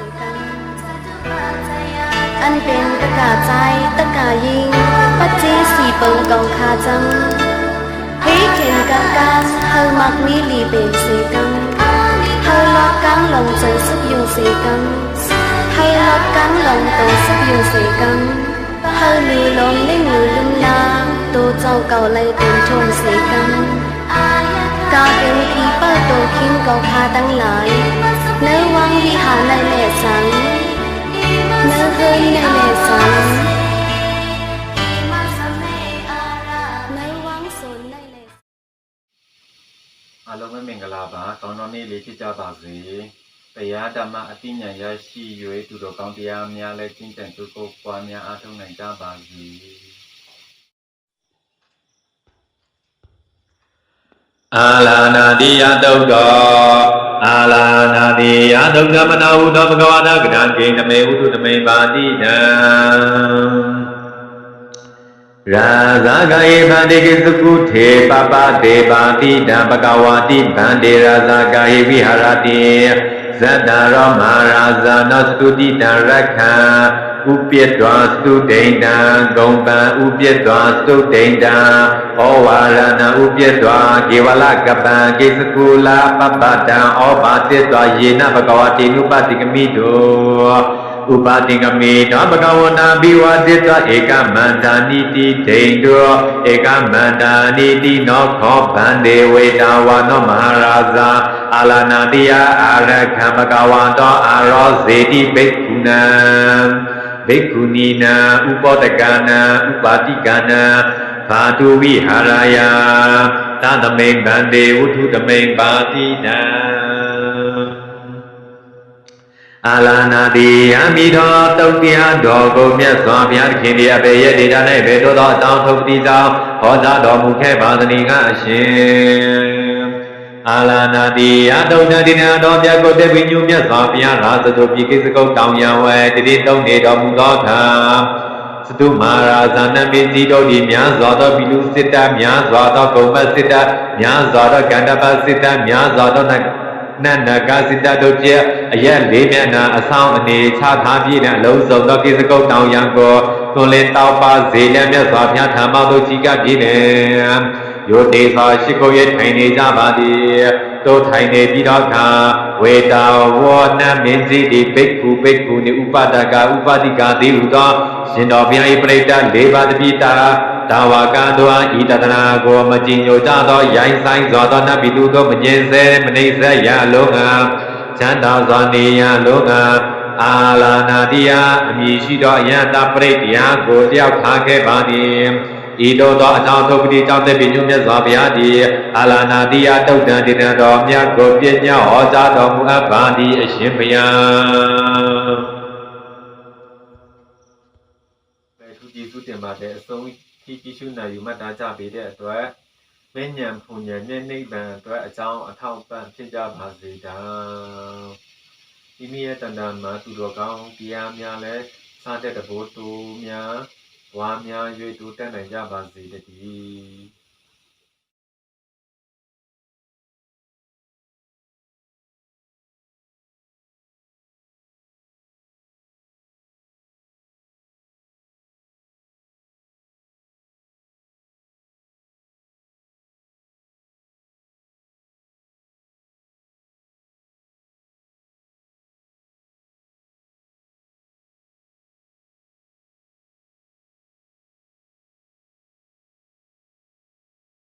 สีกันอันเป็นตะกาใจตะกายิงปัจเจสีเปิงกองคาจังเฮ้เข็นกังกังเฮามักมีลีเป็นสีกังเฮาลอกกังลงจนสุกยุงสีกังเฮาลอกกังลงตัวสุกยุงสีกังเฮาลือลงได้งูลุมลาตัวเจ้าเก่าเลยเป็นชนสีกัง กาเป็นผีเป้าโตคิงกองคาตั้งหลาย 能往里好那那上，能喝那那上。အလုံးမင်္ဂလာပါကောင်းတော်နေ့လေးဖြစ်ကြပါစေတရားဓမ္မအသိဉာဏ်ရရှိ၍သူတော်ကောင်းတရားများလည်းကျင့်ကြံသို့ကိုပွားများအားထုတ်နိုင်ကြပါစေအာလာနာတိယတုတ်တော် အာလာနာတိယတုတ်တမနာဟုသောဘဂဝတာကရံကိတမေဟုတုတမေပါတိတံရာဇာဂယေဗန္တိကိသကုထေပပတေပါတိတံဘဂဝတိဗန္တေရာဇာဂယေဝိဟာရတိဇတ္တရောမဟာရာဇာနောစတုတိတံရက္ခံ ဥပ္ပတ္တဝသုဒိဋ္ဌံဂုံပံဥပ္ပတ္တဝသုဒိဋ္ဌံဩဝါရဏဥပ္ပတ္တဝကေဝလကပံကိသကုလာပပတံဩဘာတိတ္တယေနဘဂဝတိနုပတိကမိတောဥပါတိကမေနောဘဂဝနာဘိဝတိတဧကမန္တာနိတိဒိန်တောဧကမန္တာနိတိနောခောဗန္ဒေဝေတာဝနောမဟာရာဇာအာလနာတိယအာရခံဘဂဝန္တောအာရောဇေတိဘိက္ခုနံ ဘိက္ခုနီနံဥပောတကနံဥပါတိကနံဘာတုဝိဟာရယသသမိန်ဗန္ဒေဝုထုတမိန်ပါတိတံအာလာနာတိယံမိတော်တုတ်တရားတော်ကိုမြတ်စွာဘုရားသခင်ရဲ့အပေရဲ့ဒေတာ၌ဘေတော်သောအတောင်းထုတ်တိသောဟောကြားတော်မူခဲ့ပါသနည်းကအရှင် အာလာနာတိယတုတ်တတိနာတော်မြတ်ကိုတေပိညုမြတ်စွာဘုရားရာဇတုပိကိစကုတ်တောင်ယံဝဲတတိတုံနေတော်မူသောအခါစတုမာရာဇာနမေတိတို့ဒီများစွာသောပိလူစစ်တများစွာသောဂုံမစစ်တများစွာသောကန္တပစစ်တများစွာသောနတ်နန္ဒကာစိတတို့ဖြင့်အရက်လေးမျက်နှာအဆောင်အနေချထားပြည့်တဲ့အလုံးစုံသောကိစ္စကုတ်တောင်ရံကိုသွန်လင်းတောက်ပါဇေလမြတ်စွာဘုရားထာမတို့ကြီးကပြည့်နေယော တေသာရှိခိုးရထိုင်နေကြပါသည်တို့ထိုင်နေပြီးတော့ခါဝေတာဝောနမင်းစီတိဘိက္ခုဘိက္ခုနိဥပဒကဥပတိကာတိဟုသောရှင်တော်ဘုရား၏ပြိတ္တ၄ပါးတပိတာဒါဝကံတို့အားဤတဒနာကိုမကြည်ညိုကြသောရိုင်းဆိုင်စွာသောနတ်ပြည်သူတို့မကျင်စေမနှိမ့်ဆက်ရလုံးငါချမ်းသာစွာနေရလုံးငါအာလာနာတိယအမည်ရှိသောအယံတပရိတ္တရားကိုတယောက်ထားခဲ့ပါသည် ဤတို့သောအကြောင်းထုတ်ပတိကြောင့်တဲ့ပညုမြတ်စွာဘုရားသည်အာလာနာတိယတုတ်တန်တည်တော်မြတ်ကိုပြညာဟောကြားတော်မူအပ်ပါသည်အရှင်ဘုရားပဲသူကြည်သူတင်ပါတဲ့အဆုံးထိကြည့်ရှုနိုင်ယူမှတ်သားကြပေးတဲ့အတွက်မဉ္ဇဉ်ဖုန်ဉဏ်နဲ့နိဗ္ဗာန်အတွက်အကြောင်းအထောက်ပံ့ဖြစ်ကြပါစေတံဒီမိရဲ့တန်တန်မှာသူတော်ကောင်းတရားများလဲစားတဲ့တဘောတူများ ဝါများ၍တူတက်နိုင်ကြပါစေတည်း